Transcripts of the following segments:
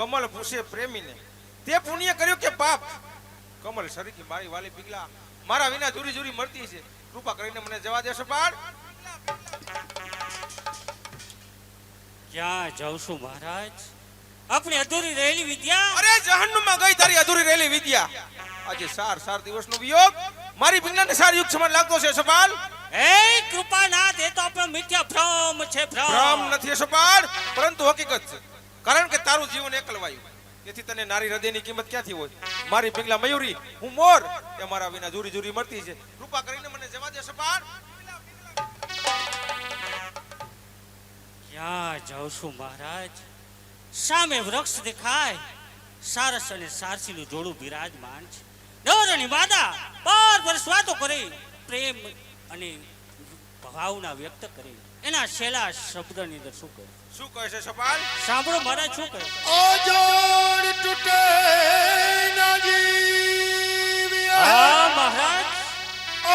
કમલ પૂછે પ્રેમીને તે પુણ્ય કર્યું કે પાપ? કમલ સરીથી મારી વાલી પીગલા મારા વિના જુરી જુરી મળતી છે. કૃપા કરીને મને જવા દેશો પાડ ક્યાં જાઉં છું મહારાજ? આપણી અધૂરી રહેલી વિદ્યા? અરે જહન્નુમમાં ગઈ તારી અધૂરી રહેલી વિદ્યા. આજે સાર સાર દિવસનો વિયોગ. મારી પીગલાને સાર યુગ સમાન લાગતો છે સપાલ એ કૃપાનાથ એ તો આપણો મિથ્યા ભ્રમ છે ભ્રમ. ભ્રમ નથી સપાલ પરંતુ હકીકત છે. કારણ કે તારું જીવન એકલવાયું. તેથી તને નારી હૃદયની કિંમત ક્યાંથી હોય? મારી પિંગલા મયુરી, હું મોર. એ મારા વિના જુરી જુરી મળતી છે. કૃપા કરીને મને જવા દે પાર ક્યાં જાઉં છું મહારાજ? સામે વૃક્ષ દેખાય. સારસ અને સારસીનું જોડું બિરાજમાન છે. નર અને માદા બાર વર્ષ વાતો કરી. પ્રેમ અને ભાવના વ્યક્ત કરી. એના છેલ્લા શબ્દની અંદર શું કહે? શું કહે છે સપાલ સાંભળો મારા શું કહે? ઓજોડ તૂટે ના જીવ્યા. હા મહારાજ.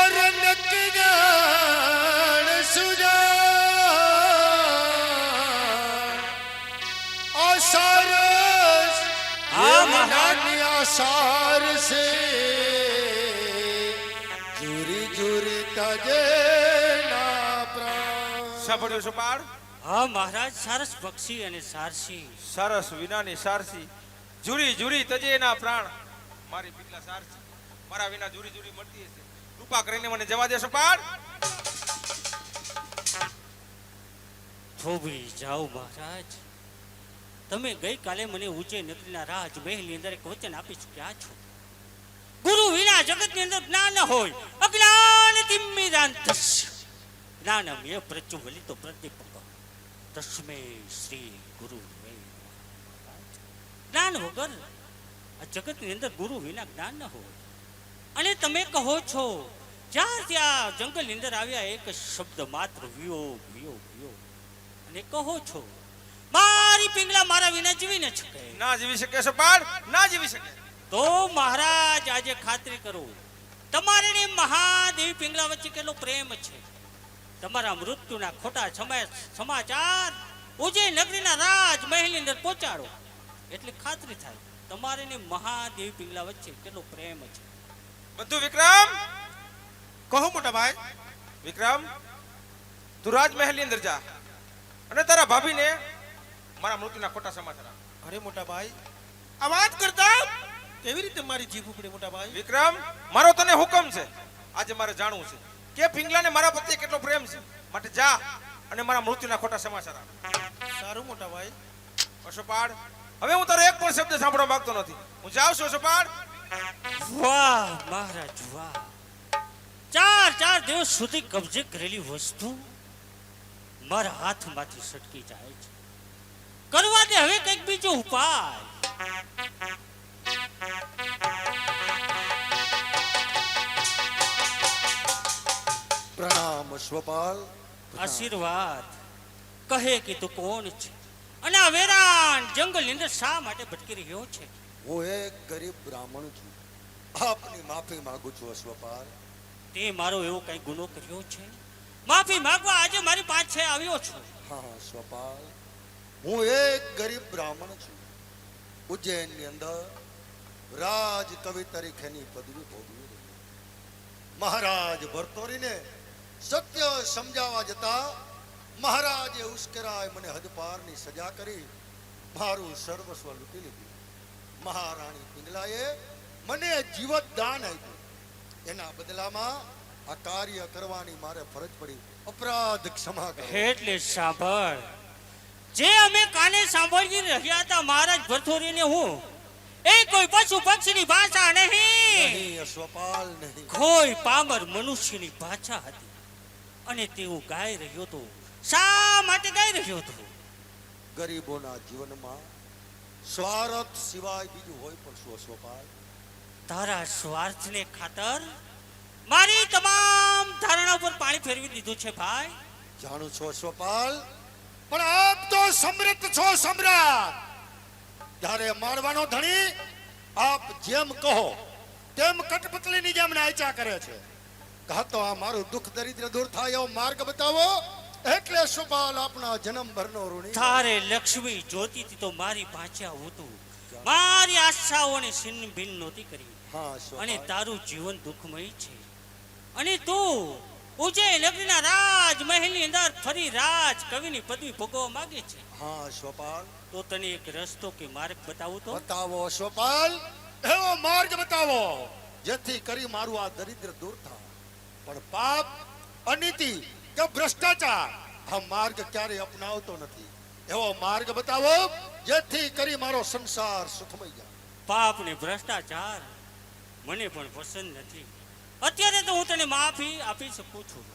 અરણક ગાન સુજા. અસરસ. હા, એ મહારાજ. આસાર સે જુરી જુરી તજે. સાંભળ્યું સપાલ હા મહારાજ સરસ પક્ષી અને સારસી. સરસ વિનાની સારસી. જુરી જુરી તજે ના પ્રાણ. મારી પીટલા સારસી. મારા વિના જુરી જુરી મળતી હશે. કૃપા કરીને મને જવા દેશો સપાલ થોભી જાઓ મહારાજ. તમે ગઈકાલે મને ઊંચે નગરીના રાજમહેલની અંદર એક વચન આપી ચૂક્યા છો. ગુરુ વિના જગતની અંદર જ્ઞાન હોય. અજ્ઞાન તિમ્મિરાંતસ્ય જ્ઞાનમ એ પ્રચુવલિતો પ્રદીપક તસ્મે શ્રી ગુરુ. જ્ઞાન વગર આ જગતની અંદર ગુરુ વિના જ્ઞાન ન હોય અને તમે કહો છો જ્યાં ત્યાં જંગલની અંદર આવ્યા એક શબ્દ માત્ર વિયોગ વિયોગ વિયોગ અને કહો છો મારી પિંગલા મારા વિના જીવી ન શકે ના જીવી શકે સપાલ ના જીવી શકે તો મહારાજ આજે ખાતરી કરો તમારે મહાદેવી પિંગલા વચ્ચે કેટલો પ્રેમ છે તમારા મૃત્યુના ખોટા સમાચાર ઉજય નગરીના રાજ મહેલની અંદર પહોંચાડો. એટલી ખાતરી થાય. તમારે ને મહાદેવી પિંગલા વચ્ચે કેટલો પ્રેમ છે. બધું વિક્રમ? કહો મોટા ભાઈ. વિક્રમ તું રાજમહેલની અંદર જા. અને તારા ભાભીને મારા મૃત્યુના ખોટા સમાચાર. અરે મોટા ભાઈ આ વાત કરતા કેવી રીતે મારી જીભ ઉપડે મોટા ભાઈ? વિક્રમ મારો તને હુકમ છે. આજે મારે જાણવું છે. કે પિંગલાને મારા પ્રત્યે કેટલો પ્રેમ છે? માટે જા અને મારા મૃત્યુના ખોટા સમાચાર આપ. સારું મોટા ભાઈ. અશોપાડ હવે હું તારો એક પણ શબ્દ સાંભળવા માંગતો નથી. હું જાઉં છું અશોપાડ વાહ મહારાજ વાહ. ચાર ચાર દિવસ સુધી કબજે કરેલી વસ્તુ મારા હાથમાંથી સટકી જાય છે. કરવા દે હવે કંઈક બીજો ઉપાય. પ્રણામ સ્વપાલ. આશીર્વાદ. કહે કે તું કોણ છે? અને આ વેરાન જંગલની અંદર શા માટે ભટકી રહ્યો છે? હું એક ગરીબ બ્રાહ્મણ છું. આપની માફી માંગુ છું અશ્વપાલ તે મારો એવો કઈ ગુનો કર્યો છે? માફી માંગવા આજે મારી પાસે આવ્યો છું. હા સ્વપાલ. હું એક ગરીબ બ્રાહ્મણ છું. ઉજ્જૈનની અંદર રાજ કવિ તરીકેની પદવી ભોગવી રહી મહારાજ ભરતોરીને સત્ય સમજાવવા જતા મહારાજે ઉશ્કેરાય મને હદપારની સજા કરી. મારું સર્વસ્વ લૂંટી લીધું. મહારાણી પિંગલાએ મને જીવત દાન આપ્યું. એના બદલામાં આ કાર્ય કરવાની મારે ફરજ પડી. અપરાધ ક્ષમા એટલે સાંભળ. જે અમે કાને સાંભળી રહ્યા હતા મહારાજ ભરથોરીને હું એ કોઈ પશુ પક્ષીની ભાષા નહીં. નહીં અશ્વપાલ નહીં. કોઈ પામર મનુષ્યની ભાષા હતી. અને તેવું ગાઈ રહ્યો હતો. શા માટે ગાઈ રહ્યો હતો? ગરીબોના જીવનમાં સ્વાર્થ સિવાય બીજું હોય પણ શું અશ્વપાલ તારા સ્વાર્થને ખાતર મારી તમામ ધારણા ઉપર પાણી ફેરવી દીધું છે ભાઈ. જાણું છો અશ્વપાલ પણ આપ તો સમૃદ્ધ છો સમ્રાટ. જ્યારે મારવાનો ધણી આપ જેમ કહો તેમ કટપતલીની જેમ નાયચા કરે છે. કાં તો આ મારું દુઃખ દરિદ્ર દૂર થાય એવો માર્ગ બતાવો. એટલે સુપાલ આપણા જન્મ ભરનો ઋણી? તારે લક્ષ્મી જોતી તો મારી પાછા હોતું. મારી આશાઓને છિન્ન ભિન્ન નહોતી કરી. હા અને તારું જીવન દુઃખમય છે. અને તું ઉજય લગ્નના રાજ મહેલની અંદર ફરી રાજ કવિની પદવી ભોગવવા માંગે છે. હા સોપાલ તો તને એક રસ્તો કે માર્ગ બતાવું તો? બતાવો સોપાલ એવો માર્ગ બતાવો જેથી કરી મારું આ દરિદ્ર દૂર થાય. પણ પાપ અનીતિ કે ભ્રષ્ટાચાર આ માર્ગ ક્યારે અપનાવતો નથી. એવો માર્ગ બતાવો જેથી કરી મારો સંસાર સુખમય જાય. પાપ ને ભ્રષ્ટાચાર મને પણ પસંદ નથી. અત્યારે તો હું તને માફી આપી શકું છું.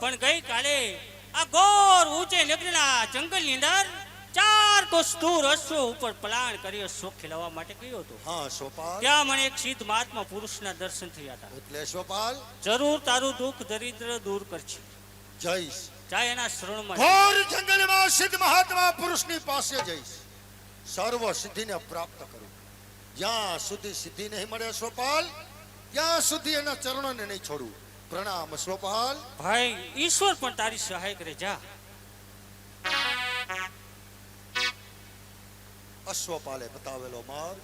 પણ ગઈકાલે આ ગોર ઊંચે નગરના જંગલની અંદર ચાર કોસ દૂર અશ્વ ઉપર પલાણ કર્યો શોખ ખેલાવવા માટે ગયો હતો. હા સોપાલ ત્યાં મને એક સિદ્ધ મહાત્મા પુરુષના દર્શન થયા હતા. એટલે સોપાલ જરૂર તારું દુઃખ દરિદ્ર દૂર કરશે જઈશ. જાય એના શરણમાં. ઘોર જંગલમાં સિદ્ધ મહાત્મા પુરુષની પાસે જઈશ. સર્વ સિદ્ધિને પ્રાપ્ત કરું. જ્યાં સુધી સિદ્ધિ નહીં મળે સોપાલ ત્યાં સુધી એના ચરણોને નહીં છોડું. પ્રણામ સોપાલ ભાઈ ઈશ્વર પણ તારી સહાય કરે જા. અશ્વપાલે બતાવેલો માર્ગ.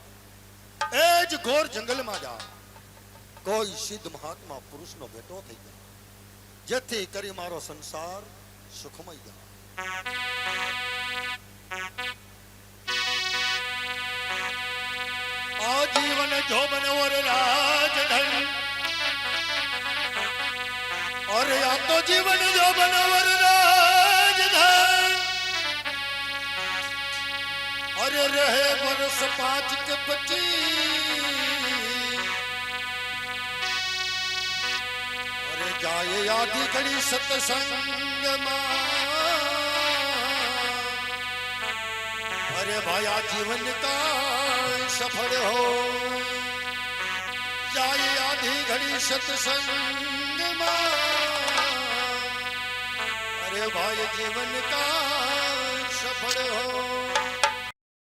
એ જ ઘોર જંગલમાં જા. કોઈ સિદ્ધ મહાત્મા પુરુષનો ભેટો થઈ જાય જેથી કરી મારો સંસાર સુખમય જાય આજીવન જોબન ઓર રાજધન. અરે આ તો જીવન જોબન ઓર અરે રહે વર્ષ પાંચ કે પચી અરે જાય યાદી ઘડી સત્સંગમાં અરે ભાઈ આ જીવન કા સફળ હો જાય યાદી ઘડી સત્સંગમાં અરે ભાઈ જીવન કા સફળ હો